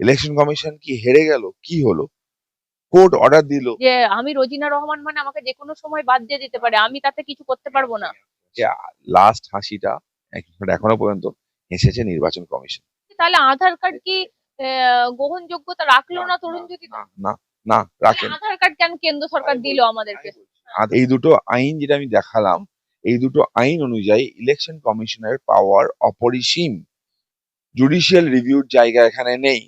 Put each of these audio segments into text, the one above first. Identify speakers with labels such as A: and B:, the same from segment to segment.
A: Election commission কি হেরে গেল? কি হলো? কোর্ট অর্ডার দিল।
B: যে আমি রোজিনা রহমান মানে আমাকে যে কোনো সময় বাদ দিয়ে দিতে পারে আমি তাতে কিছু করতে পারব না।
A: যে লাস্ট হাসিটা এক- এখনও পর্যন্ত হেসেছে নির্বাচন কমিশন।
B: তাহলে আধার কার্ড কি গ্রহণযোগ্যতা রাখল না তরুণ যদি
A: না না না রাখেন।
B: আধার কার্ড কেন কেন্দ্র সরকার দিল আমাদেরকে?
A: আর এই দুটো আইন যেটা আমি দেখালাম এই দুটো আইন অনুযায়ী ইলেকশন কমিশনের পাওয়ার অপরিসীম। জুডিশিয়াল রিভিউর জায়গা এখানে নেই।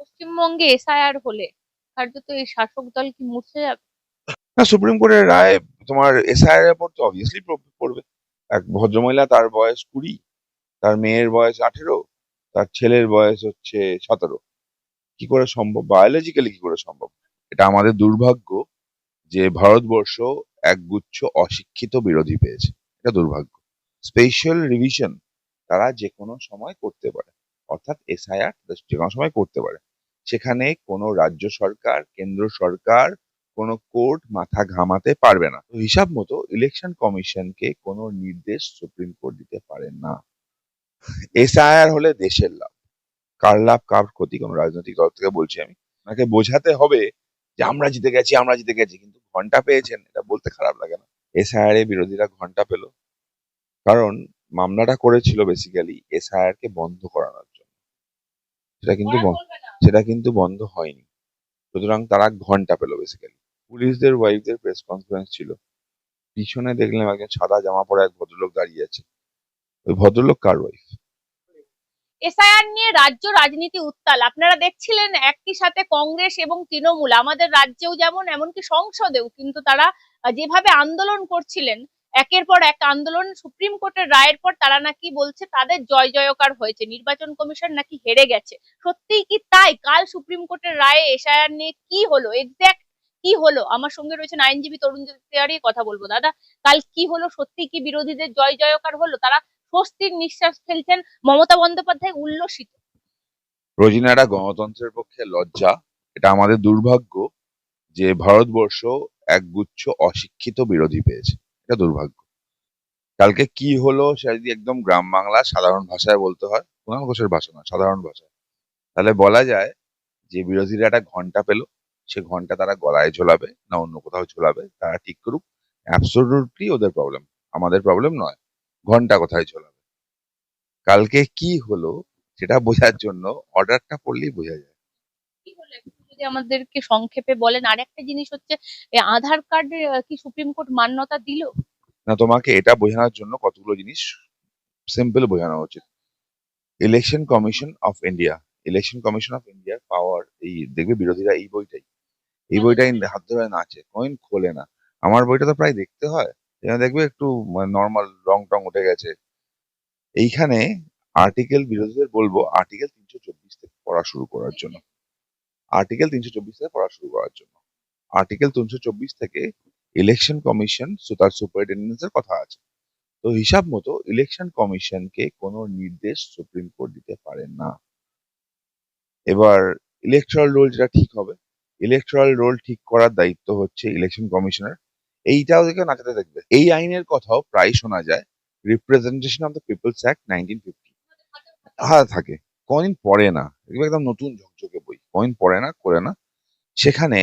B: পশ্চিমবঙ্গে এসআইআর হলে কার্যত এই শাসক দল কি মুছে যাবে?
A: না সুপ্রিম কোর্টের রায় তোমার এসআইআর এর উপর তো অবভিয়াসলি পড়বে। এক ভদ্রমহিলা তার বয়স কুড়ি তার মেয়ের বয়স আঠেরো তার ছেলের বয়স হচ্ছে সতেরো। কি করে সম্ভব? বায়োলজিক্যালি কি করে সম্ভব? এটা আমাদের দুর্ভাগ্য যে ভারতবর্ষ একগুচ্ছ অশিক্ষিত বিরোধী পেয়েছে। এটা দুর্ভাগ্য। স্পেশাল রিভিশন তারা যে কোনো সময় করতে পারে। অর্থাৎ এসআইআর যে কোনো সময় করতে পারে। সেখানে কোনো রাজ্য সরকার, কেন্দ্র সরকার, কোনো কোর্ট মাথা ঘামাতে পারবে না। হিসাব মতো ইলেকশন কমিশনকে কোনো নির্দেশ সুপ্রিম কোর্ট দিতে পারে না। এসআইআর হলে দেশের লাভ। কার লাভ? কার ক্ষতি? কোনো রাজনৈতিক দল থেকে বলছি আমি। ওনাকে বোঝাতে হবে যে আমরা জিতে গেছি, আমরা জিতে গেছি, কিন্তু ঘণ্টা পেয়েছেন, এটা বলতে খারাপ লাগে না। এসআইআর এ বিরোধীরা ঘণ্টা পেল। কারণ মামলাটা করেছিল বেসিক্যালি এসআইআর কে বন্ধ করানোর সেটা কিন্তু। সেটা কিন্তু বন্ধ হয়নি। সুতরাং তারা ঘণ্টা পেল বেসিক্যালি পুলিশদের ওয়াইফদের প্রেস কনফারেন্স ছিল। পিছনে দেখলাম একজন সাদা জামা পরা এক ভদ্রলোক দাঁড়িয়ে আছে। ওই ভদ্রলোক কার ওয়াইফ
B: এসআইআর নিয়ে রাজ্য রাজনীতি উত্তাল। আপনারা দেখছিলেন একই সাথে কংগ্রেস এবং তৃণমূল। আমাদের রাজ্যেও যেমন এমনকি সংসদেও কিন্তু তারা যেভাবে আন্দোলন করছিলেন একের পর এক আন্দোলন, সুপ্রিম কোর্টের রায়ের পর তারা নাকি বলছে তাদের জয় জয়কার হয়েছে, নির্বাচন কমিশন নাকি হেরে গেছে। সত্যিই কি তাই? কাল সুপ্রিম কোর্টের রায়ে এসআইআর নিয়ে কি হলো? এক্স্যাক্ট কি হলো? আমার সঙ্গে রয়েছেন আইনজীবী তরুণ তিওয়ারি কথা বলব। দাদা, কাল কি হলো? সত্যি কি বিরোধীদের জয় জয়কার হলো? তারা স্বস্তির নিঃশ্বাস ফেলছেন মমতা বন্দ্যোপাধ্যায় উল্লসিত।
A: রোজিনারা গণতন্ত্রের পক্ষে লজ্জা, এটা আমাদের দুর্ভাগ্য যে ভারতবর্ষ একগুচ্ছ অশিক্ষিত বিরোধী পেয়েছে। এটা দুর্ভাগ্য। কালকে কি হলো সেটা যদি একদম গ্রাম বাংলা সাধারণ ভাষায় বলতে হয় কুণাল ঘোষের ভাষা না সাধারণ ভাষায়, তাহলে বলা যায় যে বিরোধীরা একটা ঘণ্টা পেল, সে ঘণ্টা তারা গলায় ঝোলাবে না অন্য কোথাও ঝোলাবে, তারা ঠিক করুক। অ্যাবসোলুটলি ওদের প্রবলেম আমাদের প্রবলেম নয় ঘণ্টা কোথায় ঝোলাবে। কালকে কি হলো সেটা বোঝার জন্য অর্ডারটা পড়লেই বোঝা যায়।
B: যদি আমাদেরকে সংক্ষেপে বলেন আর একটা জিনিস হচ্ছে আধার কার্ড কি সুপ্রিম কোর্ট মান্যতা দিল?
A: না তোমাকে এটা বোঝানোর জন্য কতগুলো জিনিস সিম্পল বোঝানো উচিত। Election commission of India election commission of ইন্ডিয়ার পাওয়ার এই দেখবে বিরোধীরা এই বইটাই। এই বইটাই হাত ধরে নাচে কয়েন খোলে না। আমার বইটা তো প্রায় দেখতে হয়। এখানে দেখবে একটু নর্মাল রং টং উঠে গেছে। এইখানে আর্টিকেল বিরোধীদের বলব আর্টিকেল তিনশো চব্বিশ থেকে পড়া শুরু করার জন্য। আর্টিকেল তিনশো চব্বিশ পড়া শুরু করার জন্য। আর্টিকেল তিনশো চব্বিশ থেকে ইলেকশন কমিশন তার সুপারিনটেন্ডেন্সের কথা আছে। তো হিসাব মতো ইলেকশন কমিশনকে কোনো নির্দেশ সুপ্রিম কোর্ট দিতে পারে না। এবার ইলেকট্রাল রোল যেটা ঠিক হবে ইলেকট্রাল রোল ঠিক করার দায়িত্ব হচ্ছে ইলেকশন কমিশনের এইটাও দেখে নাচাতে দেখবে। এই আইনের কথাও প্রায় শোনা যায়। Representation of the people's act nineteen fifty হ্যাঁ থাকে। কোনদিন পড়ে না। একদম নতুন ঝকঝকে বই। কোনদিন পড়ে না, করে না। সেখানে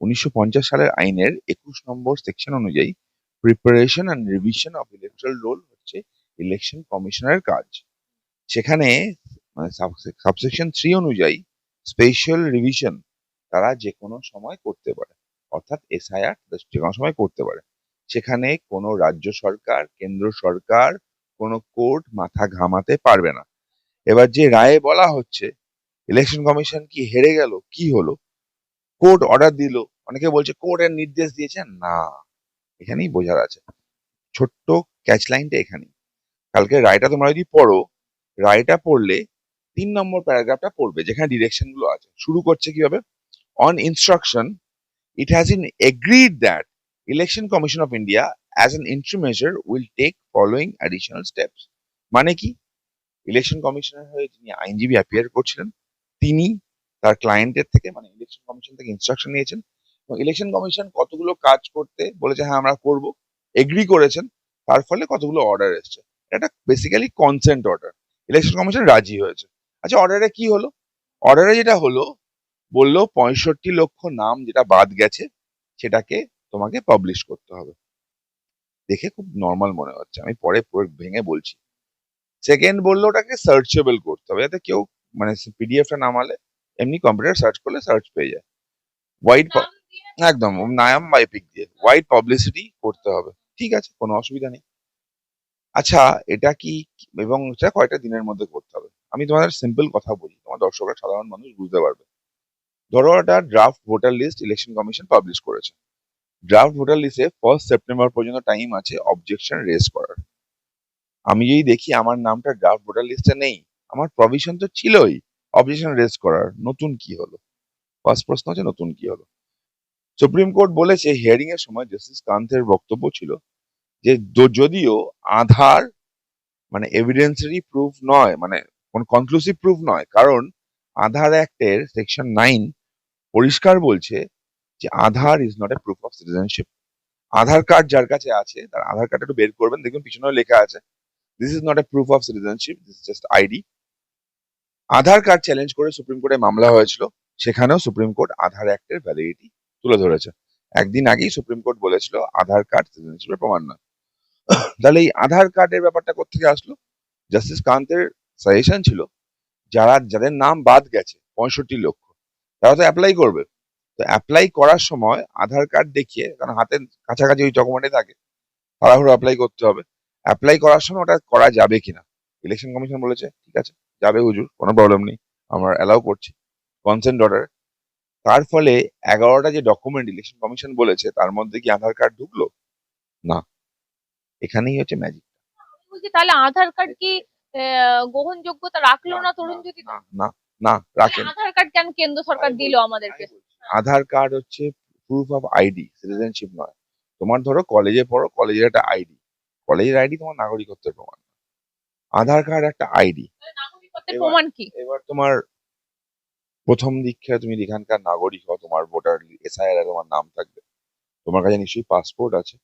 A: উনিশশো পঞ্চাশ সালের আইনের একুশ নম্বর সেকশন অনুযায়ী preparation and revision of electoral roll হচ্ছে ইলেকশন কমিশনের কাজ। সেখানে মানে সাবসেকশন থ্রি অনুযায়ী স্পেশাল রিভিশন তারা যে কোনো সময় করতে পারে, অর্থাৎ এসআইআর যে কোনো সময় করতে পারে। সেখানে কোনো রাজ্য সরকার, কেন্দ্র সরকার, কোনো কোর্ট মাথা ঘামাতে পারবে না। এবার যে রায়ে বলা হচ্ছে ইলেকশন কমিশন কি হেরে গেল? কি হলো? কোর্ট অর্ডার দিল। অনেকে বলছে কোর্টের নির্দেশ দিয়েছেন না, এখানেই বোঝার আছে। ছোট্ট ক্যাচ লাইনটা এখানেই। কালকে রায়টা তোমরা যদি পড়ো রায়টা পড়লে তিন নম্বর প্যারাগ্রাফটা পড়বে, যেখানে ডিরেকশনগুলো আছে। শুরু করছে কীভাবে? On instruction it has been agreed that election commission of India as an interim measure will take following additional steps মানে কি? ইলেকশন কমিশনের হয়ে যিনি আইনজীবী অ্যাপিয়ার করছিলেন তিনি তার ক্লায়েন্টের থেকে মানে ইলেকশন কমিশন থেকে ইনস্ট্রাকশন নিয়েছেন এবং ইলেকশন কমিশন কতগুলো কাজ করতে বলেছে হ্যাঁ আমরা করব। এগ্রি করেছেন। তার ফলে কতগুলো অর্ডার এসছে। এটা basically consent order election commission রাজি হয়েছে। আচ্ছা অর্ডারে কি হলো? অর্ডারে যেটা হলো, বলল পঁয়ষট্টি লক্ষ নাম যেটা বাদ গেছে, সেটাকে তোমাকে পাবলিশ করতে হবে। দেখে খুব নর্মাল মনে হচ্ছে। আমি পরে ভেঙে বলছি। সেকেন্ড বলল ওটাকে সার্চেবল করতে হবে। যাতে কেউ মানে পিডিএফটা নামালে এমনি কম্পিউটার সার্চ করলে সার্চ পেয়ে যায়। হোয়াইট একদম নায়াম বা এপিক দিয়ে। হোয়াইট পাবলিসিটি করতে হবে। ঠিক আছে কোনো অসুবিধা নেই। আচ্ছা এটা কি এবং এটা কয়টা দিনের মধ্যে করতে হবে? আমি তোমাদের সিম্পল কথা বলি তোমার দর্শকরা সাধারণ মানুষ বুঝতে পারবে। ধরো একটা draft voter list election commission publish করেছে। ড্রাফট ভোটার লিস্টে ফার্স্ট সেপ্টেম্বর পর্যন্ত টাইম আছে অবজেকশন রেজ করার। আমি যদি দেখি আমার নামটা ড্রাফট ভোটার লিস্টে নেই আমার প্রভিশন তো ছিলই। অবজেকশন রেজ করার। নতুন কি হলো? ফার্স্ট প্রশ্ন হচ্ছে, নতুন কি হলো? সুপ্রিম কোর্ট বলেছে হিয়ারিং এর সময় জাস্টিস কান্তের বক্তব্য ছিল যে যদিও আধার মানে এভিডেন্সারি প্রুফ নয় মানে কোন কনক্লুসিভ প্রুফ নয়, কারণ আধার অ্যাক্টের সেকশন নাইন পরিষ্কার বলছে যে, Aadhaar is not a proof of citizenship Aadhaar card যার কাছে আছে, তার আধার কার্ড একটু বের করবেন, দেখুন পিছনেও লেখা আছে। This is not a proof of citizenship this just ID Aadhaar card challenge করে সুপ্রিম কোর্টে মামলা হয়েছিল, সেখানেও সুপ্রিম কোর্ট আধার অ্যাক্টের ভ্যালিডিটি তুলে ধরেছে। একদিন আগেই সুপ্রিম কোর্ট বলেছিল, আধার কার্ড সিটিজেনশিপের প্রমাণ নয়। তাহলে এই আধার কার্ডের ব্যাপারটা কোথেকে আসলো? জাস্টিস কান্তের সাজেশন ছিল, যারা, যাদের নাম বাদ গেছে, পঁয়ষট্টি লক্ষ, তারা তো অ্যাপ্লাই করবে। তো অ্যাপ্লাই করার সময় আধার কার্ড দেখিয়ে, কারণ হাতের কাছাকাছি ওই ডকুমেন্টে থাকে, তাড়াহুড়ো অ্যাপ্লাই করতে হবে। অ্যাপ্লাই করার সময় ওটা করা যাবে কিনা? ইলেকশন কমিশন বলেছে, ঠিক আছে? যাবে হুজুর কোনো প্রবলেম নেই আমরা অ্যালাউ করছি। কনসেন্ট অর্ডার তার ফলে এগারোটা যে ডকুমেন্ট ইলেকশন কমিশন বলেছে তার মধ্যে কি আধার কার্ড ঢুকলো? না। এখানেই হচ্ছে ম্যাজিক
B: তাহলে আধার কার্ড কি গ্রহণযোগ্যতা রাখল না তরুণ জ্যোতি?
A: না না না রাখেন।
B: আধার কার্ড কেন কেন্দ্র সরকার দিল আমাদেরকে?
A: আধার কার্ড হচ্ছে প্রুফ অফ আইডি সিটিজেনশিপ নয়। তোমার ধরো কলেজে পড়ো কলেজের একটা আইডি কলেজের আইডি তোমার নাগরিকত্বের প্রমাণ। আধার কার্ড একটা আইডি
B: প্রমাণ কি?
A: এবার তোমার প্রথম দীক্ষায় তুমি এখানকার নাগরিক হও তোমার ভোটার এসআইআর তোমার নাম থাকবে। তোমার কাছে নিশ্চয়ই পাসপোর্ট আছে।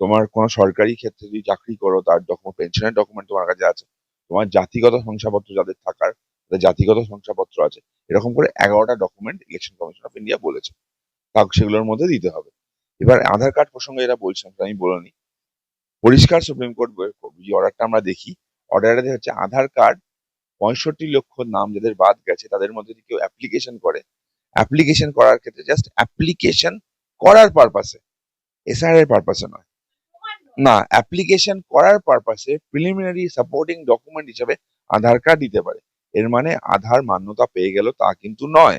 A: তোমার কোনো সরকারি ক্ষেত্রে যদি চাকরি করো তার ডকুমেন্ট পেনশনের ডকুমেন্ট তোমার কাছে আছে। তোমার জাতিগত শংসাপত্র যাদের থাকার তাদের জাতিগত শংসাপত্র আছে। এরকম করে এগারোটা document election commission of India বলেছে। তা সেগুলোর মধ্যে দিতে হবে। এবার আধার কার্ড প্রসঙ্গে এরা বলছেন সেটা আমি বলিনি পরিষ্কার সুপ্রিম কোর্ট যে অর্ডারটা আমরা দেখি। অর্ডারে হচ্ছে আধার কার্ড পঁয়ষট্টি লক্ষ নাম যাদের বাদ গেছে, তাদের মধ্যে যদি কেউ অ্যাপ্লিকেশন করে অ্যাপ্লিকেশন করার ক্ষেত্রে জাস্ট অ্যাপ্লিকেশন করার পারপাসে এসআর এর পারপাসে নয়। না অ্যাপ্লিকেশন করার পারপাসে প্রিলিমিনারি সাপোর্টিং ডকুমেন্ট হিসেবে আধার কার্ড দিতে পারে। এর মানে আধার মান্যতা পেয়ে গেল তা কিন্তু নয়।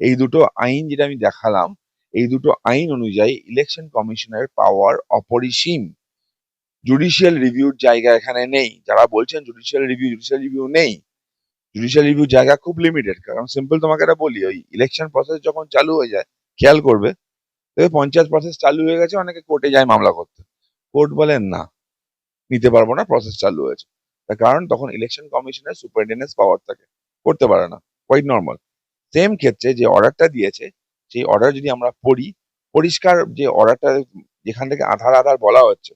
A: এই দুটো আইন যেটা আমি দেখালাম, এই দুটো আইন অনুযায়ী ইলেকশন কমিশনের পাওয়ার অপরিসীম। জুডিশিয়াল রিভিউর জায়গা এখানে নেই। যারা বলছেন জুডিশিয়াল রিভিউ জুডিশিয়াল রিভিউ নেই। জুডিশিয়াল রিভিউ জায়গা খুব লিমিটেড কারণ সিম্পল তোমাকে এটা বলি, ওই ইলেকশন প্রসেস যখন চালু হয়ে যায়, খেয়াল করবে পঞ্চায়েত প্রসেস চালু হয়ে গেছে, অনেকে কোর্টে যায় মামলা করতে। কোর্ট বলেন না, নিতে পারব না প্রসেস চালু হয়েছে। তার কারণ তখন ইলেকশন কমিশনের সুপারিনটেন্ডেন্স পাওয়ার থাকে, করতে পারে না কোয়াইট নর্মাল সেম ক্ষেত্রে যে অর্ডারটা দিয়েছে, সেই অর্ডার যদি আমরা পড়ি, পরিষ্কার যে অর্ডারটা যেখান থেকে আধার আধার বলা হচ্ছে,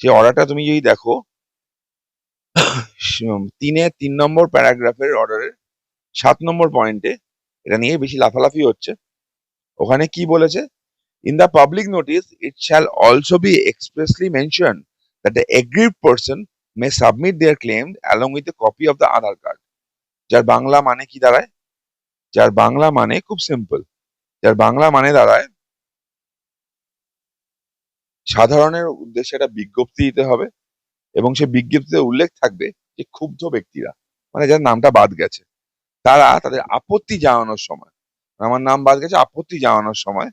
A: সেই অর্ডারটা তুমি যদি দেখো তিনে তিন নম্বর প্যারাগ্রাফের অর্ডারের সাত নম্বর পয়েন্টে এটা নিয়ে বেশি লাফালাফি হচ্ছে। ওখানে কি বলেছে? In the public notice it shall also be expressly mention that the aggrieved person may submit their claim along with the copy of the Aadhaar card যার বাংলা মানে কি দাঁড়ায়? যার বাংলা মানে খুব সিম্পল যার বাংলা মানে দাঁড়ায়, সাধারণের উদ্দেশ্যে একটা বিজ্ঞপ্তি দিতে হবে। এবং সে বিজ্ঞপ্তিতে উল্লেখ থাকবে যে ক্ষুব্ধ ব্যক্তিরা মানে যার নামটা বাদ গেছে, তারা তাদের আপত্তি জানানোর সময়, আমার নাম বাদ গেছে, আপত্তি জানানোর সময়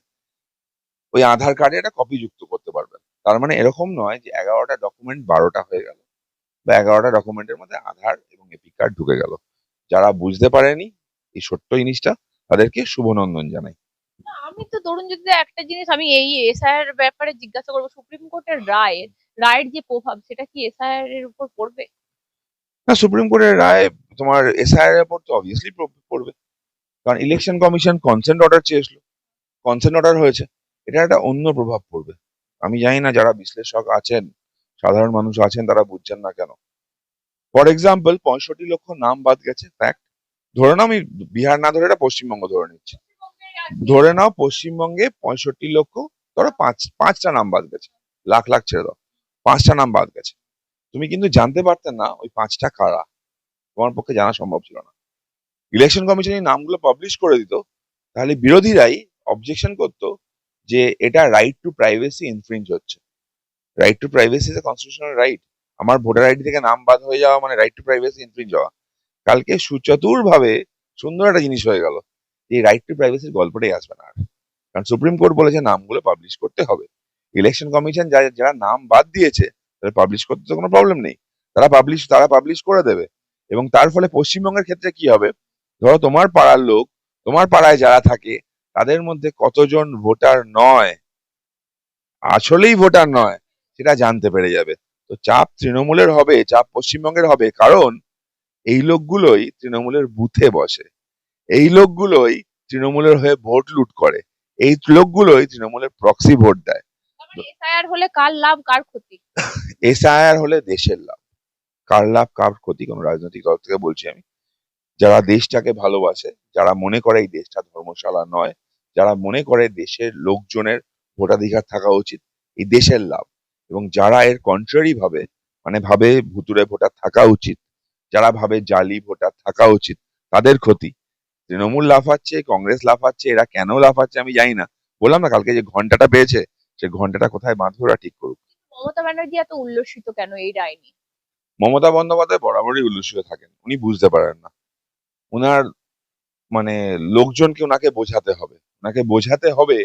A: ওই আধার কার্ডে একটা কপি যুক্ত করতে পারবেন। তার মানে এরকম নয় যে এগারোটা ডকুমেন্ট বারোটা হয়ে গেল বা এগারোটা ডকুমেন্টের মধ্যে আধার এবং এপিক কার্ড ঢুকে গেল। যারা বুঝতে পারেনি এই ছোট্ট জিনিসটা, তাদেরকে শুভনন্দন জানাই।
B: আমি তো ধরুন যদি একটা জিনিস আমি এই এসআইআর ব্যাপারে জিজ্ঞাসা করব সুপ্রিম কোর্টের রায় রায়ের যে প্রভাব, সেটা কি এসআইআর এর উপর পড়বে?
A: না সুপ্রিম কোর্টের রায় তোমার এসআইআর এর উপর তো অবভিয়াসলি পড়বে কারণ ইলেকশন কমিশন কনসেন্ট অর্ডার চেয়েছিল কনসেন্ট অর্ডার হয়েছে এটা একটা অন্য প্রভাব পড়বে। আমি জানি না যারা বিশ্লেষক আছেন, সাধারণ মানুষ আছেন, তারা বুঝছেন না কেন। ফর এক্সাম্পল পঁয়ষট্টি লক্ষ নাম বাদ গেছে ফ্যাক্ট ধরে নাও, আমি বিহার না ধরে এটা পশ্চিমবঙ্গ ধরে নিচ্ছি। ধরে নাও, পশ্চিমবঙ্গে পঁয়ষট্টি লক্ষ, ধরো পাঁচ, পাঁচটা নাম বাদ গেছে, লাখ লাখ ছেড়ে দাও। পাঁচটা নাম বাদ গেছে। তুমি কিন্তু জানতে পারতে না ওই পাঁচটা কারা। তোমার পক্ষে জানা সম্ভব ছিল না। ইলেকশন কমিশন এই নামগুলো পাবলিশ করে দিত, তাহলে বিরোধীরাই অবজেকশন করতো যে এটা রাইট টু প্রাইভেসি ইনফ্রিঞ্জ হচ্ছে। Right to privacy is constitutional right আমার ভোটার আইডি থেকে নাম বাদ হয়ে যাওয়া মানে রাইট টু প্রাইভেসি ইনফ্রিঞ্জ হওয়া। কালকে সুচতুর ভাবে সুন্দর একটা জিনিস হয়ে গেল। এই রাইট টু প্রাইভেসির গল্পটাই আসবে না আর। কারণ সুপ্রিম কোর্ট বলেছে নামগুলো পাবলিশ করতে হবে। ইলেকশন কমিশন যারা যারা নাম বাদ দিয়েছে, তাদের পাবলিশ করতে তো কোনো প্রবলেম নেই। তারা পাবলিশ তারা পাবলিশ করে দেবে। এবং তার ফলে পশ্চিমবঙ্গের ক্ষেত্রে কি হবে? ধরো তোমার পাড়ার লোক, তোমার পাড়ায় যারা থাকে, তাদের মধ্যে কতজন ভোটার নয়? আসলেই ভোটার নয়, সেটা জানতে পেরে যাবে। তো চাপ তৃণমূলের হবে, চাপ পশ্চিমবঙ্গের হবে, কারণ এই লোকগুলোই তৃণমূলের বুথে বসে। এই লোকগুলোই তৃণমূলের হয়ে ভোট লুট করে। এই লোকগুলোই তৃণমূলের প্রক্সি ভোট দেয়।
B: ক্ষতি?
A: এসআইআর হলে দেশের লাভ। কার লাভ, কার ক্ষতি? কোনো রাজনৈতিক দল থেকে বলছি আমি। যারা দেশটাকে ভালোবাসে, যারা মনে করে এই দেশটা ধর্মশালা নয়, যারা মনে করে দেশের লোকজনের ভোটাধিকার থাকা উচিত, এই দেশের লাভ। এবং যারা এর কন্ট্রারি ভাবে মানে ভাবে ভুতুরে ভোটার থাকা উচিত, যারা ভাবে জালি ভোটার থাকা উচিত, তাদের ক্ষতি। তৃণমূল লাফাচ্ছে, কংগ্রেস লাফাচ্ছে, এরা কেন লাফাচ্ছে আমি জানি না। বললাম না কালকে যে ঘন্টাটা পেয়েছে সে ঘন্টাটা কোথায় বাঁধবে ওরা ঠিক করুক।
B: মমতা ব্যানার্জি এত উল্লসিত কেন এই রায় নিয়ে
A: মমতা বন্দ্যোপাধ্যায় বরাবরই উল্লসিত থাকেন উনি বুঝতে পারেন না। উনার মানে লোকজনকে ওনাকে বোঝাতে হবে। ওনাকে বোঝাতে হবে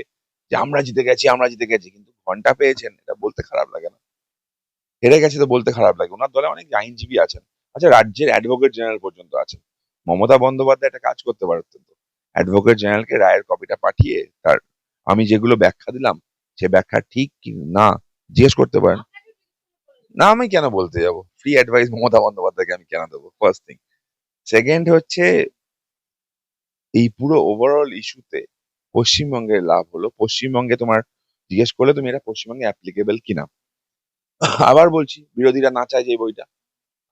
A: যে আমরা জিতে গেছি আমরা জিতে গেছি কিন্তু ঘণ্টা পেয়েছেন এটা বলতে খারাপ লাগে না। হেরে গেছে তো বলতে খারাপ লাগে। ওনার দলে অনেক আইনজীবী আছেন। আচ্ছা রাজ্যের অ্যাডভোকেট জেনারেল পর্যন্ত আছেন। মমতা বন্দ্যোপাধ্যায় একটা কাজ করতে পারতেন তো। অ্যাডভোকেট জেনারেলকে রায়ের কপিটা পাঠিয়ে তার আমি যেগুলো ব্যাখ্যা দিলাম সে ব্যাখ্যা ঠিক কি না জিজ্ঞেস করতে পারেন। না আমি কেন বলতে যাব? ফ্রি অ্যাডভাইস মমতা বন্দ্যোপাধ্যায়কে আমি কেন দেবো? ফার্স্ট থিং সেকেন্ড হচ্ছে এই পুরো ওভারঅল ইস্যুতে পশ্চিমবঙ্গের লাভ হলো। পশ্চিমবঙ্গে তোমার জিজ্ঞেস করলে তুমি এটা পশ্চিমবঙ্গে অ্যাপ্লিকেবল কিনা। আবার বলছি বিরোধীরা না চায় যে বইটা।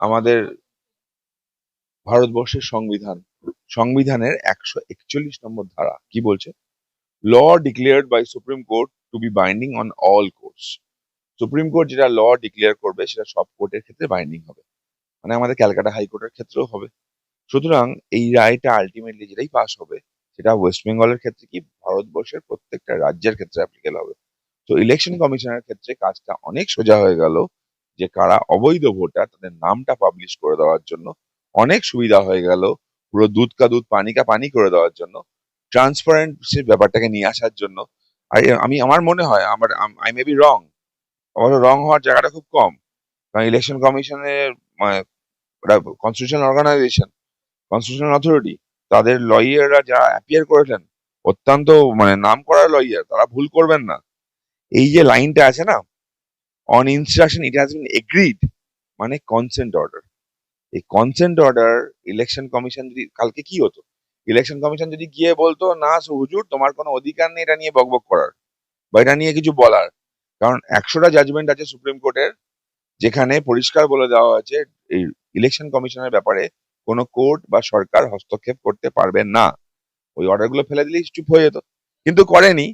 A: আমাদের ভারতবর্ষের সংবিধান সংবিধানের একশো একচল্লিশ নম্বর ধারা কি বলছে? Law declared by supreme court to be binding on all courts supreme court যেটা ল ডিক্লেয়ার করবে, সেটা সব কোর্টের ক্ষেত্রে বাইন্ডিং হবে। মানে আমাদের ক্যালকাটা হাইকোর্টের ক্ষেত্রেও হবে। সুতরাং এই রায়টা আলটিমেটলি যেটাই পাস হবে, সেটা ওয়েস্ট বেঙ্গলের ক্ষেত্রে কি ভারতবর্ষের প্রত্যেকটা রাজ্যের ক্ষেত্রে অ্যাপ্লিকেবল হবে। তো ইলেকশন কমিশনের ক্ষেত্রে কাজটা অনেক সোজা হয়ে গেল, যে কারা অবৈধ ভোটার, তাদের নামটা পাবলিশ করে দেওয়ার জন্য। অনেক সুবিধা হয়ে গেল, পুরো দুধ কা দুধ, পানি কা পানি করে দেওয়ার জন্য। ট্রান্সপারেন্ট ব্যাপারটাকে নিয়ে আসার জন্য। আমি, আমার মনে হয়, আমার আই মে বি রং অবশ্য রং হওয়ার জায়গাটা খুব কম, কারণ ইলেকশন কমিশনের ওটা অর্গানাইজেশন কনস্টিটিউশনাল অথরিটি তাদের লয়াররা যারা অ্যাপিয়ার করেছেন, অত্যন্ত মানে নাম করা লয়ার তারা ভুল করবেন না। এই যে লাইনটা আছে না on instruction it has been agreed মানে কনসেন্ট অর্ডার এই কনসেন্ট অর্ডার ইলেকশন কমিশন যদি, কালকে কি হতো? ইলেকশন কমিশন যদি গিয়ে বলতো, না হুজুর, তোমার কোনো অধিকার নেই, এটা নিয়ে বকবক করার বা এটা নিয়ে কিছু বলার। কারণ একশোটা জাজমেন্ট আছে সুপ্রিম কোর্টের যেখানে পরিষ্কার বলে দেওয়া হয়েছে, এই ইলেকশন কমিশনের ব্যাপারে কোনো কোর্ট বা সরকার হস্তক্ষেপ করতে পারবেন না। ওই অর্ডারগুলো ফেলে দিলেই চুপ হয়ে যেত। কিন্তু করেনি।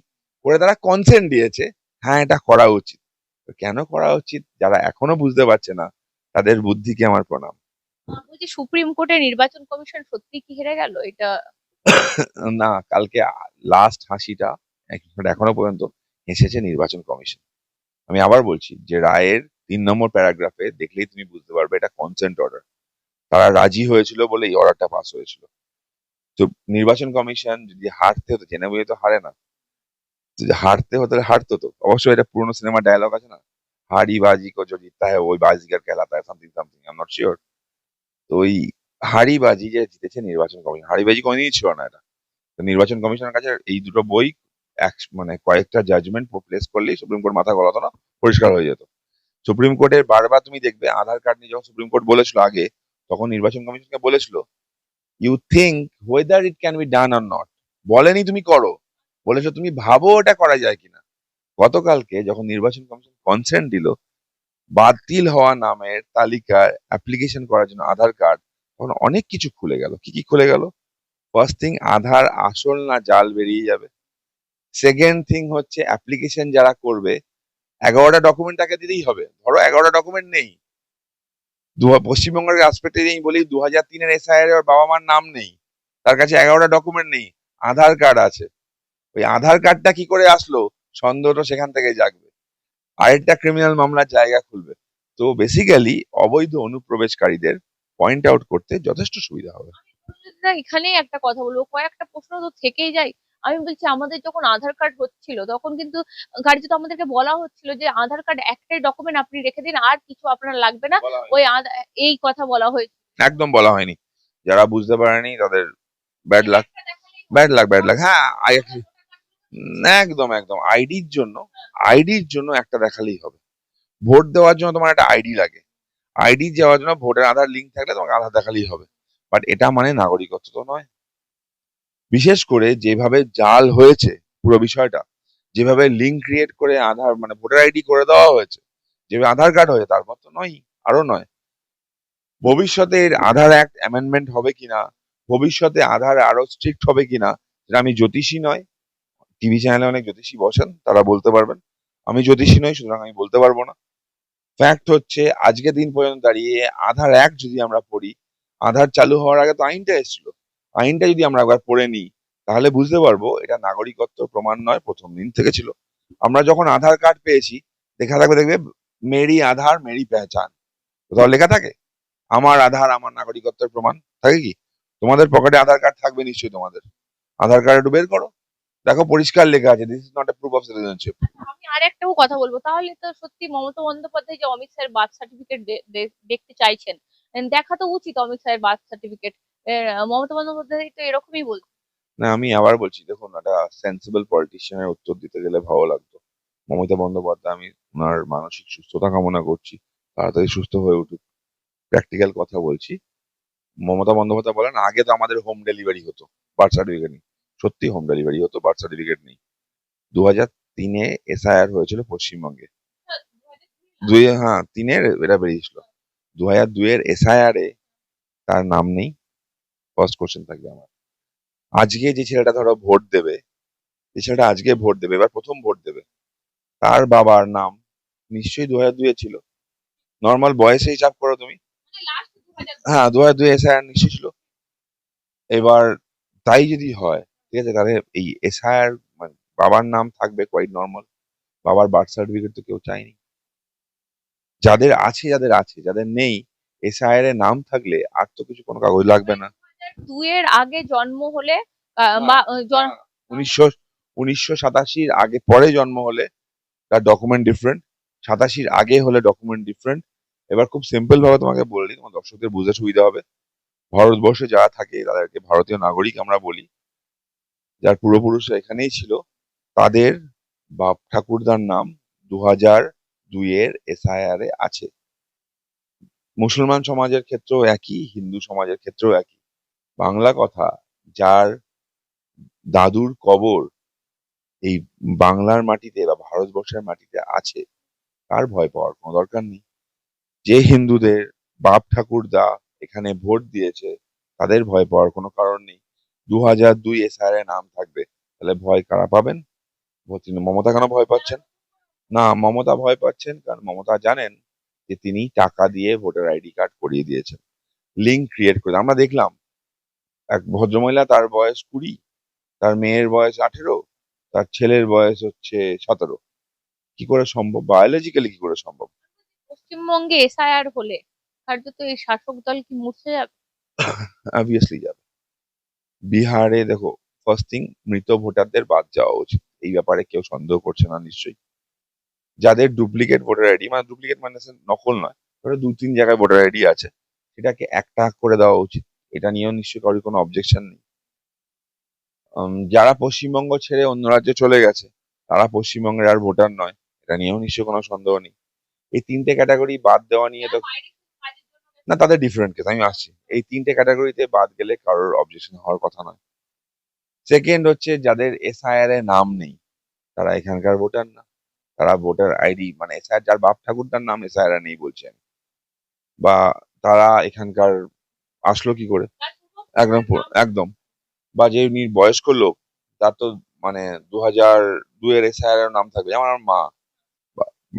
A: করে তারা কনসেন্ট দিয়েছে। হ্যাঁ এটা করা উচিত। কেন করা উচিত? যারা এখনও বুঝতে পারছে না, তাদের বুদ্ধিকে আমার প্রণাম?
B: বলছি সুপ্রিম কোর্টে নির্বাচন কমিশন সত্যি কি হেরে গেল? এটা
A: না, কালকে লাস্ট হাসিটা এখনও পর্যন্ত হেসেছে নির্বাচন কমিশন। আমি আবার বলছি, যে রায়ের তিন নম্বর প্যারাগ্রাফে দেখলেই তুমি বুঝতে পারবে এটা কনসেন্ট অর্ডার তারা রাজি হয়েছিল বলে এই অর্ডারটা পাস হয়েছিল। তো নির্বাচন কমিশন যদি হারতে হতো জেনে বুঝে তো হারে না। হারতে হতো হারতো তো। অবশ্যই এটা পুরোনো সিনেমার ডায়লগ আছে না? হারি বাজি কো যদি জিততা হ্যাঁ ওই বাজিকার কেলাতা something something I am not sure তো ওই হারি বাজি যে জিতেছে নির্বাচন কমিশন, হারি বাজি কোনোদিনই ছিল না এটা। তো নির্বাচন কমিশনের কাছে এই দুটো বই এক মানে কয়েকটা জাজমেন্ট প্লেস করলেই সুপ্রিম কোর্ট মাথা গলাতো না, পরিষ্কার হয়ে যেত। সুপ্রিম কোর্টের বারবার তুমি দেখবে, আধার কার্ড নিয়ে যখন সুপ্রিম কোর্ট বলেছিল আগে, তখন নির্বাচন কমিশনকে বলেছিল you think whether it can be done or not বলেনি তুমি করো। বলেছ, তুমি ভাবো ওটা করা যায় কিনা? গতকালকে যখন নির্বাচন কমিশন কনসেন্ট দিল বাতিল হওয়া নামের তালিকায় অ্যাপ্লিকেশন করার জন্য আধার কার্ড তখন অনেক কিছু খুলে গেল। কি কি খুলে গেল? ফার্স্ট থিং আধার আসল না জাল বেরিয়ে যাবে? সেকেন্ড থিং হচ্ছে অ্যাপ্লিকেশন যারা করবে, এগারোটা ডকুমেন্ট তাকে দিতেই হবে। ধরো এগারোটা ডকুমেন্ট নেই। পশ্চিমবঙ্গের আসপেক্টে আমি বলি দু হাজার তিনের এসআইআর ওর বাবা মার নাম নেই। তার কাছে এগারোটা ডকুমেন্ট নেই, আধার কার্ড আছে। ওই আধার কার্ডটা কি করে আসলো? সন্দেহটা সেখান থেকে জাগবে। আরেকটা ক্রিমিনাল মামলার জায়গা খুলবে। তো বেসিক্যালি অবৈধ অনুপ্রবেশকারীদের পয়েন্ট আউট করতে যথেষ্ট সুবিধা হবে।
B: এখানেই একটা কথা বলব। কয়েকটা প্রশ্ন তো থেকেই যায়। আমি বলছি আমাদের যখন আধার কার্ড হচ্ছিল তখন কিন্তু গাড়িতে তো আমাদেরকে বলা হচ্ছিল যে আধার কার্ড একটাই ডকুমেন্ট আপনি রেখে দিন আর কিছু আপনার লাগবে না। ওই এই কথা বলা হয়েছে।
A: একদম বলা হয়নি। যারা বুঝতে পারেনি তাদের bad luck bad luck bad luck হ্যাঁ একদম একদম। আইডির জন্য আইডির জন্য একটা দেখালেই হবে। ভোট দেওয়ার জন্য তোমার একটা আইডি লাগে। আইডি যাওয়ার জন্য ভোটের আধার লিঙ্ক থাকলে তোমাকে আধার দেখালেই হবে। বাট এটা মানে নাগরিকত্ব তো নয়। বিশেষ করে যেভাবে জাল হয়েছে পুরো বিষয়টা, যেভাবে লিঙ্ক ক্রিয়েট করে আধার মানে ভোটার আইডি করে দেওয়া হয়েছে, যেভাবে আধার কার্ড হয়েছে তারপর তো নয় আরও নয়। ভবিষ্যতে আধার অ্যাক্ট অ্যামেন্ডমেন্ট হবে কিনা, ভবিষ্যতে আধার আরও স্ট্রিক্ট হবে কিনা, সেটা আমি জ্যোতিষী নয় টিভি চ্যানেলে অনেক জ্যোতিষী বসেন, তারা বলতে পারবেন। আমি জ্যোতিষী নই, সুতরাং আমি বলতে পারব না। ফ্যাক্ট হচ্ছে, আজকে দিন পর্যন্ত দাঁড়িয়ে আধার এক যদি আমরা পড়ি আধার চালু হওয়ার আগে তো আইনটা এসেছিল। আইনটা যদি আমরা একবার পড়ে নিই, তাহলে বুঝতে পারব এটা নাগরিকত্ব প্রমাণ নয়, প্রথম দিন থেকে ছিল। আমরা যখন আধার কার্ড পেয়েছি লেখা থাকবে, দেখবে মেরি আধার মেরি পেহচান কোথাও লেখা থাকে? আমার আধার আমার নাগরিকত্বের প্রমাণ। থাকে কি? তোমাদের পকেটে আধার কার্ড থাকবে নিশ্চয়ই তোমাদের। আধার কার্ড একটু বের করো। দেখো পরিষ্কার লেখা আছে this is not a proof of citizenship
B: আমি আর একটাও কথা বলব তাহলে তো সত্যি মমতা বন্দ্যোপাধ্যায় যে অমিত স্যার বার্থ সার্টিফিকেট দেখতে চাইছেন দেখা তো উচিত অমিত স্যারের বার্থ সার্টিফিকেট মমতা বন্দ্যোপাধ্যায় তো এরকমই বলছে
A: না আমি আবার বলছি দেখুন একটা সেন্সিবল পলিটিশিয়ানের উত্তর দিতে গেলে ভালো লাগতো। মমতা বন্দ্যোপাধ্যায় আমি ওনার মানসিক সুস্থতা কামনা করছি তাড়াতাড়ি সুস্থ হয়ে উঠুক। প্র্যাকটিক্যাল কথা বলছি মমতা বন্দ্যোপাধ্যায় বলেন আগে তো আমাদের হোম ডেলিভারি হতো বার্থ সার্টিফিকেট সত্যি হোম ডেলিভারি হতো বার্থ সার্টিফিকেট নেই। দু হাজার তিনে এসআইআর হয়েছিল পশ্চিমবঙ্গে। দুই হ্যাঁ তিনের এটা বেরিয়েছিল। দু হাজার দুইয়ের এসআইআর এ তার নাম নেই। ফার্স্ট কোশ্চেন থাকবে আমার। আজকে যে ছেলেটা ধরো ভোট দেবে, যে ছেলেটা আজকে ভোট দেবে, এবার প্রথম ভোট দেবে, তার বাবার নাম নিশ্চয়ই দু হাজার দুইয়ে ছিল। নর্মাল বয়সে হিসাব করো তুমি। হ্যাঁ দু হাজার দুই এসআইআর নিশ্চয়ই ছিল। এবার তাই যদি হয় ঠিক আছে? তাহলে এই এসআইআর মানে বাবার নাম থাকবে কোয়াইট নর্মাল বাবার বার্থ সার্টিফিকেট তো কেউ চায়নি। যাদের আছে যাদের আছে যাদের নেই এসআইআর এর নাম থাকলে আর তো কিছু কোনো কাগজ লাগবে না।
B: দুইয়ের আগে জন্ম হলে
A: উনিশশো উনিশশো সাতাশির আগে পরে জন্ম হলে তার ডকুমেন্ট ডিফারেন্ট সাতাশির আগে হলে ডকুমেন্ট ডিফারেন্ট এবার খুব সিম্পল ভাবে তোমাকে বললি তোমার দর্শকদের বুঝতে সুবিধা হবে। ভারতবর্ষে যারা থাকে তাদেরকে ভারতীয় নাগরিক আমরা বলি। যার পূর্বপুরুষরা এখানেই ছিল, তাদের বাপ ঠাকুরদার নাম দু হাজার দুইয়ের এসআইআর আছে। মুসলমান সমাজের ক্ষেত্রেও একই, হিন্দু সমাজের ক্ষেত্রেও একই। বাংলা কথা যার দাদুর কবর এই বাংলার মাটিতে বা ভারতবর্ষের মাটিতে আছে, তার ভয় পাওয়ার কোনো দরকার নেই। যে হিন্দুদের বাপ ঠাকুরদা এখানে ভোট দিয়েছে, তাদের ভয় পাওয়ার কোনো কারণ নেই। দু হাজার দুই এসআর এ নাম থাকবে। তাহলে ভয় কারা পাবেন? মমতা কেন ভয় পাচ্ছেন? না মমতা ভয় পাচ্ছেন কারণ মমতা জানেন যে তিনি টাকা দিয়ে ভোটার আইডি কার্ড করিয়ে দিয়েছেন। লিঙ্ক ক্রিয়েট করে আমরা দেখলাম এক ভদ্রমহিলা তার বয়স কুড়ি তার মেয়ের বয়স আঠেরো তার ছেলের বয়স হচ্ছে সতেরো। কি করে সম্ভব? বায়োলজিক্যালি কি করে সম্ভব?
B: পশ্চিমবঙ্গে এসআইআর হলে কার্যত এই শাসক দল কি মুছে যাবে?
A: অবভিয়াসলি যাবে। বিহারে দেখো ফার্স্ট থিং মৃত ভোটারদের বাদ যাওয়া উচিত। এই ব্যাপারে কেউ সন্দেহ করছে না নিশ্চয়ই। যাদের ডুপ্লিকেট ভোটার আইডি মানে ডুপ্লিকেট মানে নকল নয়, ধরো দু তিন জায়গায় ভোটার আইডি আছে, সেটাকে একটা করে দেওয়া উচিত। এটা নিয়েও নিশ্চয়ই কারোর কোনো অবজেকশন নেই। যারা পশ্চিমবঙ্গ ছেড়ে অন্য রাজ্যে চলে গেছে, তারা পশ্চিমবঙ্গের আর ভোটার নয়, এটা নিয়েও নিশ্চয়ই কোনো সন্দেহ নেই। এই তিনটে ক্যাটাগরি বাদ দেওয়া নিয়ে তো না, তাদের ডিফারেন্ট কেস আমি আসছি। এই তিনটে ক্যাটাগরিতে বাদ গেলে কারোর অবজেকশন হওয়ার কথা নয়। সেকেন্ড হচ্ছে, যাদের এসআইআর এ নাম নেই, তারা এখানকার ভোটার না। তারা ভোটার আইডি মানে এসআইআর যার বাপ ঠাকুরদার নাম এসআইআর নেই বলছেন বা তারা এখানকার আসলো কি করে? একদম একদম। বা যে বয়স্ক লোক, তার তো মানে দু হাজার দুয়ের এসআইআর নাম থাকবে। যেমন আমার মা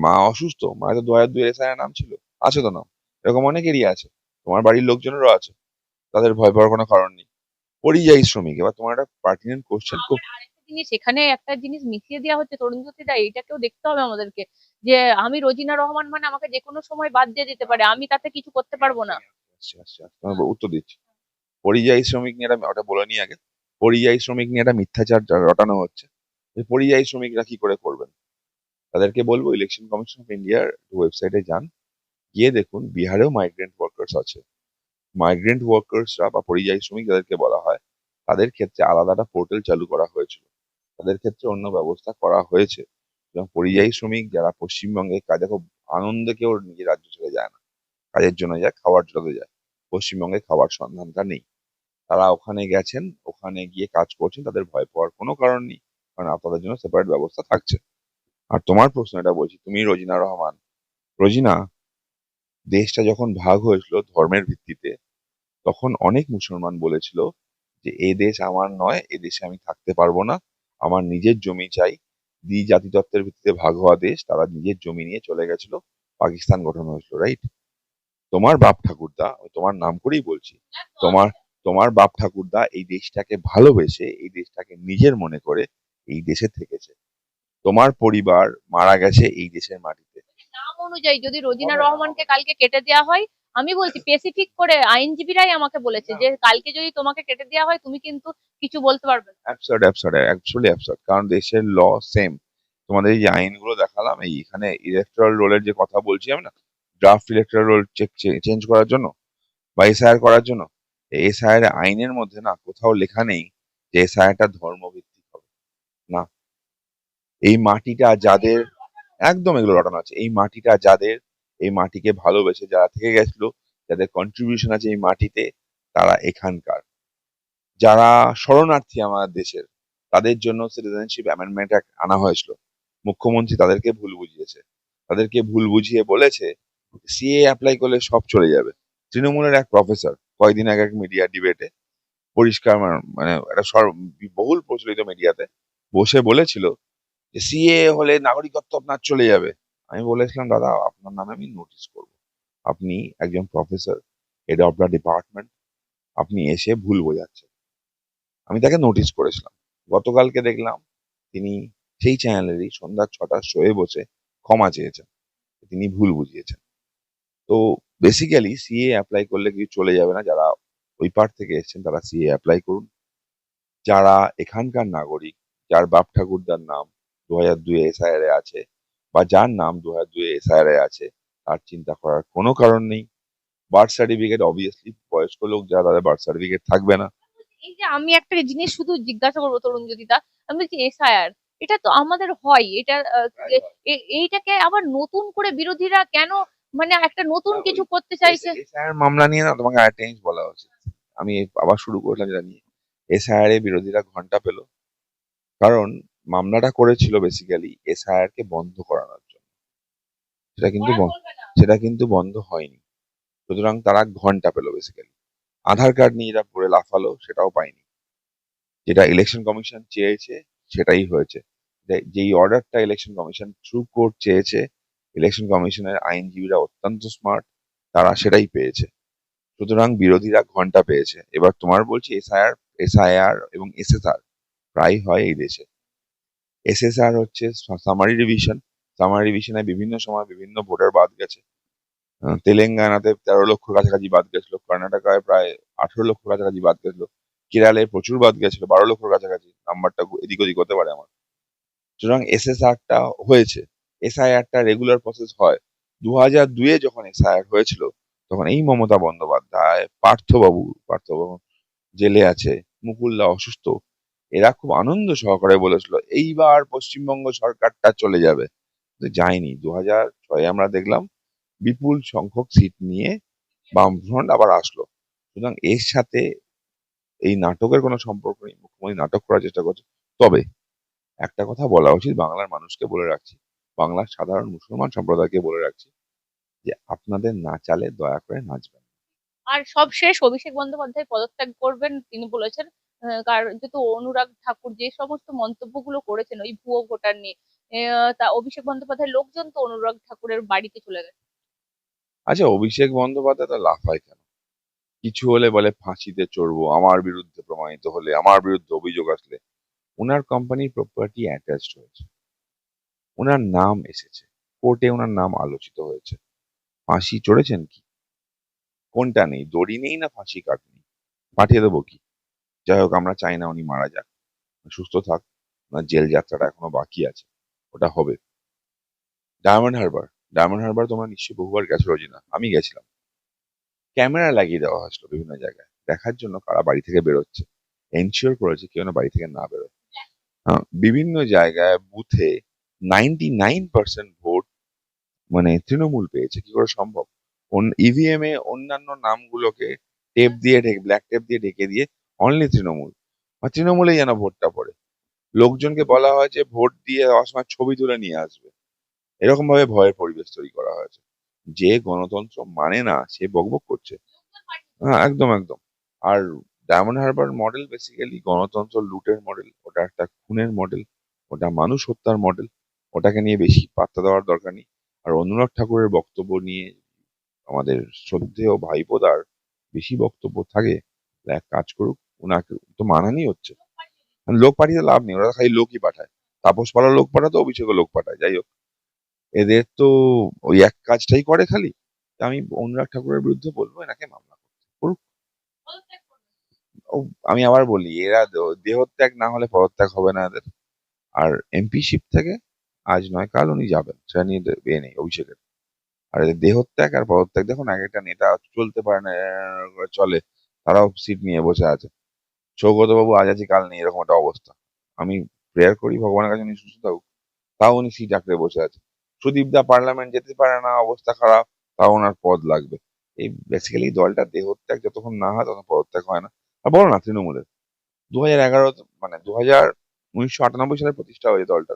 A: মা অসুস্থ, মায়ের তো দু হাজার দুয়ের এসআইআর নাম ছিল, আছে তো নাম? এরকম অনেকেরই আছে। তোমার বাড়ির লোকজনেরও আছে। তাদের ভয় পাওয়ার কোনো কারণ নেই। পরিযায়ী শ্রমিক এবার তোমার একটা পার্টিনেন্ট কোশ্চেন খুব
B: জিনিস এখানে একটা জিনিস মিশিয়ে দেওয়া হচ্ছে তরুণজ্যোতি দা এইটাকেও দেখতে হবে আমাদেরকে যে আমি রোজিনা রহমান মানে আমাকে যে কোনো সময় বাদ দিয়ে দিতে পারে আমি তাতে কিছু করতে পারব না।
A: আচ্ছা আচ্ছা তোমার উত্তর দিচ্ছি। পরিযায়ী শ্রমিক নিয়ে ওটা বলে নিই আগে। পরিযায়ী শ্রমিক নিয়ে একটা মিথ্যাচার রটানো হচ্ছে। এই পরিযায়ী শ্রমিকরা কি করে করবেন? তাদেরকে বলব ইলেকশন কমিশন অফ ইন্ডিয়ার ওয়েবসাইটে যান। গিয়ে দেখুন, বিহারেও মাইগ্রেন্ট ওয়ার্কার্স আছে। মাইগ্রেন্ট ওয়ার্কার্সরা বা পরিযায়ী শ্রমিক যাদেরকে বলা হয়, তাদের ক্ষেত্রে আলাদা একটা পোর্টাল চালু করা হয়েছিল। তাদের ক্ষেত্রে অন্য ব্যবস্থা করা হয়েছে। এবং পরিযায়ী শ্রমিক যারা পশ্চিমবঙ্গে, কাজে খুব আনন্দে কেউ নিজের রাজ্য ছেড়ে যায় না। কাজের জন্য যায় খাবার জন্য যায়। পশ্চিমবঙ্গে খাবার সন্ধানটা নেই। তারা ওখানে গেছেন, ওখানে গিয়ে কাজ করছেন, তাদের ভয় পাওয়ার কোনো কারণ নেই। কারণ আপনাদের জন্য সেপারেট ব্যবস্থা থাকছে। আর তোমার প্রশ্ন এটা বলছি, তুমি রোজিনা রহমান। রোজিনা দেশটা যখন ভাগ হয়েছিল ধর্মের ভিত্তিতে, তখন অনেক মুসলমান বলেছিল যে, এ দেশ আমার নয়, এ দেশে আমি থাকতে পারব না। আমার নিজের জমি চাই। দ্বি জাতিতত্ত্বের ভিত্তিতে ভাগ হওয়া দেশ, তারা নিজের জমি নিয়ে চলে গেছিল। পাকিস্তান গঠন হয়েছিল রাইট তোমার বাপ ঠাকুরদা তোমার নাম করেই বলছি, তোমার তোমার বাপ ঠাকুরদা এই দেশটাকে ভালোবেসে, এই দেশটাকে নিজের মনে করে এই দেশে থেকেছে। তোমার পরিবার মারা গেছে এই দেশের মাটিতে।
B: নাম অনুযায়ী যদি রোজিনা রহমানকে কালকে কেটে দেওয়া হয় আমি বলছি স্পেসিফিক করে আইনজীবীরাই আমাকে বলেছে যে কালকে যদি তোমাকে কেটে দেওয়া হয় তুমি কিন্তু কিছু বলতে পারবে না।
A: অ্যাবসার্ড অ্যাবসার্ড অ্যাকচুয়ালি অ্যাবসার্ড কারণ দেশের ল সেম তোমাদের এই যে আইনগুলো দেখালাম এই এখানে ইলেকট্রাল রোলের যে কথা বলছি আমি না draft electoral roll check change করার জন্য বা এসআইআর করার জন্য এসআইআর আইনের মধ্যে না কোথাও লেখা নেই যে এসআইআরটা ধর্মভিত্তিক হবে। না। এই মাটিটা যাদের একদম এগুলো রটানো আছে। এই মাটিটা যাদের, এই মাটিকে ভালোবেসে যারা থেকে গেছিল, যাদের কন্ট্রিবিউশন আছে এই মাটিতে, তারা এখানকার। যারা শরণার্থী আমাদের দেশের, তাদের জন্য সিটিজেনশিপ অ্যামেন্ডমেন্ট আনা হয়েছিল। মুখ্যমন্ত্রী তাদেরকে ভুল বুঝিয়েছে। তাদেরকে ভুল বুঝিয়ে বলেছে সিএ অ্যাপ্লাই করলে সব চলে যাবে। তৃণমূলের এক প্রফেসর কয়েকদিন আগে এক মিডিয়া ডিবেটে পরিষ্কার মানে- মানে একটা বহুল প্রচলিত মিডিয়াতে বসে বলেছিল সিএ হলে নাগরিকত্ব আপনার চলে যাবে। আমি বলেছিলাম, দাদা, আপনার নামে আমি নোটিশ করব। আপনি একজন professor head of the department আপনি এসে ভুল বোঝাচ্ছেন। আমি তাকে নোটিশ করেছিলাম। গতকালকে দেখলাম তিনি সেই চ্যানেলেরই সন্ধ্যা ছটার শোয়ে বসে ক্ষমা চেয়েছেন। তিনি ভুল বুঝিয়েছেন। তো বেসিক্যালি সিএ অ্যাপ্লাই করলে কিছু চলে যাবে না। যারা ওই পার থেকে এসেছেন, তারা সিএ অ্যাপ্লাই করুন। যারা এখানকার নাগরিক, যার বাপ ঠাকুরদার নাম দু হাজার দুই এসআইআর এ আছে বা যার নাম দু হাজার দুই এসআইআর এ আছে তার চিন্তা করার কোনো কারণ নেই। বার্থ সার্টিফিকেট অবভিয়াসলি বয়স্ক লোক যারা তাদের বার্থ সার্টিফিকেট থাকবে না।
B: এই যে আমি একটা জিনিস শুধু জিজ্ঞাসা করব তরুণজ্যোতি দা আমি বলছি এসআইআর এটা তো আমাদের হয় এটা এ- এইটাকে আবার নতুন করে বিরোধীরা কেন মানে একটা নতুন কিছু করতে চাইছে?
A: এসআইআর মামলা নিয়ে না তোমাকে আরেকটা জিনিস বলা উচিত। আমি আবার শুরু করলাম নিয়ে। এসআইআর এ বিরোধীরা ঘণ্টা পেল। কারণ মামলাটা করেছিল বেসিক্যালি এসআইআর কে বন্ধ করানোর জন্য। সেটা কিন্তু বন্ধ- সেটা কিন্তু বন্ধ হয়নি। সুতরাং তারা ঘণ্টা পেল বেসিক্যালি আধার কার্ড নিয়ে এরা পড়ে লাফালো সেটাও পায়নি। যেটা ইলেকশন কমিশন চেয়েছে সেটাই হয়েছে। যেই অর্ডারটা ইলেকশন কমিশন থ্রু কোর্ট চেয়েছে ইলেকশন কমিশনের আইনজীবীরা অত্যন্ত স্মার্ট তারা সেটাই পেয়েছে। সুতরাং বিরোধীরা ঘণ্টা পেয়েছে। এবার তোমার বলছি এসআইআর এসআইআর এবং এসএসআর প্রায় হয় এই দেশে। এসএসআর হচ্ছে সামারি রিভিশন সামারি রিভিশনে বিভিন্ন সময় বিভিন্ন ভোটার বাদ গেছে। তেলেঙ্গানাতে তেরো লক্ষ কাছাকাছি বাদ গেছিল, কর্ণাটকায় প্রায় আঠেরো লক্ষ কাছাকাছি বাদ গেছিল কেরালে প্রচুর বাদ গেছিল, বারো লক্ষ কাছাকাছি, নাম্বারটা এদিক ওদিক হতে পারে আমার। সুতরাং এসএসআরটা হয়েছে এসআইআরটা রেগুলার প্রসেস হয়। দু হাজার দুয়ে যখন এসআইআর হয়েছিল, তখন এই মমতা বন্দ্যোপাধ্যায়, পার্থবাবু পার্থবাবু জেলে আছে মুকুলদা অসুস্থ এরা খুব আনন্দ সহকারে বলেছিল, এইবার পশ্চিমবঙ্গ সরকারটা চলে যাবে। যায়নি। দু হাজার ছয়ে আমরা দেখলাম বিপুল সংখ্যক সিট নিয়ে বামফ্রন্ট আবার আসলো। সুতরাং এর সাথে এই নাটকের কোনো সম্পর্ক নেই। মুখ্যমন্ত্রী নাটক করার চেষ্টা করছে তবে একটা কথা বলা উচিত, বাংলার মানুষকে বলে রাখছি, বাংলার সাধারণ মুসলমান সম্প্রদায়কে বলে রাখছি যে আপনাদের নাচালে দয়া করে নাচবেন
B: আর সব শেষ অভিষেক বন্দ্যোপাধ্যায় পদত্যাগ করবেন, তিনি বলেছেন যেহেতু অনুরাগ ঠাকুর যে সমস্ত মন্তব্যগুলো করেছেন, ওই ভুয়ো ভোটার নিয়ে তা অভিষেক বন্দ্যোপাধ্যায়ের লোকজন তো অনুরাগ ঠাকুরের বাড়িতে চলে গেছে।
A: আচ্ছা অভিষেক বন্দ্যোপাধ্যায় তো লাফায় কেন? কিছু হলে বলে ফাঁসিতে চড়বো, আমার বিরুদ্ধে প্রমাণিত হলে, আমার বিরুদ্ধে অভিযোগ আসলে। ওনার কোম্পানির প্রপার্টি অ্যাটাচড হয়েছে। ওনার নাম এসেছে। কোর্টে ওনার নাম আলোচিত হয়েছে। ফাঁসি চড়েছেন কি? কোনটা নেই? দড়ি নেই না ফাঁসি কাট নেই? পাঠিয়ে দেবো কি? যাই হোক আমরা চাই না উনি মারা যাক। সুস্থ থাক ওনার জেল যাত্রাটা এখনও বাকি আছে। ওটা হবে। ডায়মন্ড হারবার ডায়মন্ড হারবার তোমরা নিশ্চয়ই বহুবার গেছো রোজিনা। আমি গেছিলাম। ক্যামেরা লাগিয়ে দেওয়া হয়েছিল বিভিন্ন জায়গায়। দেখার জন্য কারা বাড়ি থেকে বেরোচ্ছে। এনশিওর করেছে কেউ না বাড়ি থেকে না বেরোয়। হ্যাঁ, বিভিন্ন জায়গায় বুথে নাইনটি নাইন পার্সেন্ট ভোট মানে তৃণমূল পেয়েছে। কি করে সম্ভব? ইভিএম এ অন্যান্য নামগুলোকে টেপ দিয়ে ব্ল্যাক টেপ দিয়ে ঢেকে দিয়ে অনলি তৃণমূল। আর তৃণমূলে যেন ভোটটা পড়ে। লোকজনকে বলা হয় যে ভোট দিয়ে দেওয়ার সময় ছবি তুলে নিয়ে আসবে। এরকম ভাবে ভয়ের পরিবেশ তৈরি করা হয়েছে। যে গণতন্ত্র মানে না, সে বকবক করছে। হ্যাঁ একদম একদম। আর ডায়মন্ড হারবার মডেল বেসিক্যালি গণতন্ত্র লুটের মডেল। ওটা একটা খুনের মডেল। ওটা মানুষ হত্যার মডেল। ওটাকে নিয়ে বেশি পাত্তা দেওয়ার দরকার নেই। আর অনুরাগ ঠাকুরের বক্তব্য নিয়ে আমাদের শ্রদ্ধেয় ভাইপোদার বেশি বক্তব্য থাকে এক কাজ করুক ওনাকে তো মানানি হচ্ছে। লোক পাঠিয়ে লাভ নেই, ওরা খালি লোকই পাঠায়। তাপস পাড়ার লোক পাঠাতো অভিষেকও লোক পাঠায়, যাই হোক। এদের তো ওই এক কাজটাই করে খালি। আমি অনুরাগ ঠাকুরের বিরুদ্ধে বলব, এনাকে মামলা করুক আমি আবার বলি, এরা দেহত্যাগ না হলে পদত্যাগ হবে না এদের। আর এমপিশিপ থেকে আজ নয়, কাল উনি যাবেন, সেটা নিয়ে এ নেই, অভিষেকের। আর এদের দেহত্যাগ আর পদত্যাগ, দেখুন, এক একটা নেতা চলতে পারে না চলে, তারাও সিট নিয়ে বসে আছে। সৌগত বাবু আজ আছি কাল নেই, এরকম একটা অবস্থা। আমি প্রেয়ার করি, ভগবানের কাছে উনি সুস্থ থাকুক। তাও উনি সিট আঁকড়ে বসে আছে। সুদীপ দা পার্লামেন্ট যেতে পারে না, অবস্থা খারাপ, তাও ওনার পদ লাগবে। এই বেসিক্যালি দলটা দেহত্যাগ যতক্ষণ না হয় তখন পদত্যাগ হয় না। আর বলো না, তৃণমূলের। দু হাজার এগারো মানে দু হাজার উনিশশো আটানব্বই সালে প্রতিষ্ঠা হয়েছে দলটা।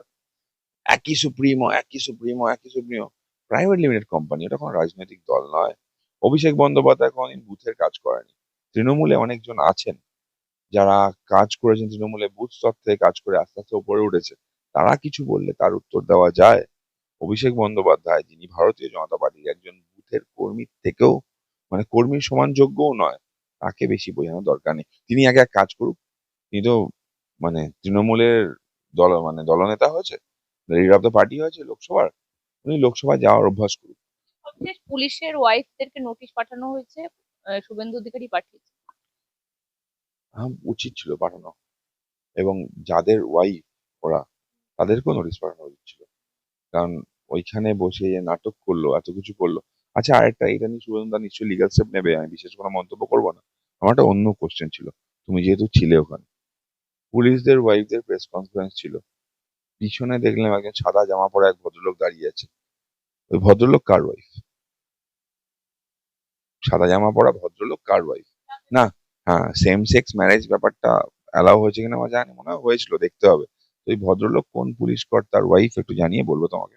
A: একই সুপ্রিমো একই সুপ্রিমো একই সুপ্রিমো। প্রাইভেট লিমিটেড কোম্পানি ওটা কোনো রাজনৈতিক দল নয়। অভিষেক বন্দ্যোপাধ্যায় কোনদিন বুথের কাজ করেনি। তৃণমূলে অনেকজন আছেন। যারা কাজ করেছেন তৃণমূলে বুথ স্তর থেকে কাজ করে আস্তে আস্তে উপরে উঠেছে, তারা কিছু বললে তার উত্তর দেওয়া যায়। অভিষেক বন্দ্যোপাধ্যায়, যিনি ভারতীয় জনতা পার্টির একজন বুথের কর্মীর থেকেও মানে কর্মীর সমান যোগ্যও নয়, তাকে বেশি বোঝানোর দরকার নেই। তিনি আগে এক কাজ করুক, তিনি তো মানে তৃণমূলের দল মানে দলনেতা হয়েছে লিডার অফ দ্য পার্টি হয়েছে লোকসভার, উনি লোকসভায় যাওয়ার অভ্যাস করুক।
B: পুলিশের ওয়াইফদেরকে নোটিশ পাঠানো হয়েছে শুভেন্দু অধিকারী পাঠিয়েছে।
A: উচিত ছিল পাঠানো এবং যাদের ওয়াইফ ওরা, তাদেরকেও নোটিশ পাঠানো উচিত ছিল। কারণ ওইখানে বসে নাটক করল, এত কিছু করল। আচ্ছা আরেকটা, এটা নিয়ে শুভেন্দা নিশ্চয়ই লিগাল স্টেপ নেবে, আমি বিশেষ কোনো মন্তব্য করব না। আমার একটা অন্য কোশ্চেন ছিল। তুমি যেহেতু ছিলে ওখানে, পুলিশদের ওয়াইফদের প্রেস কনফারেন্স ছিল। পিছনে দেখলাম একজন সাদা জামা পরা এক ভদ্রলোক দাঁড়িয়ে আছে। ওই ভদ্রলোক কার ওয়াইফ সাদা জামা পরা ভদ্রলোক কার ওয়াইফ না হ্যাঁ সেম সেক্স ম্যারেজ ব্যাপারটা অ্যালাউ হয়েছে কিনা, আমার জানি মনে হয় হয়েছিল, দেখতে হবে। তো ভদ্রলোক কোন পুলিশ কর্তার ওয়াইফ একটু জানিয়ে বলব তোমাকে।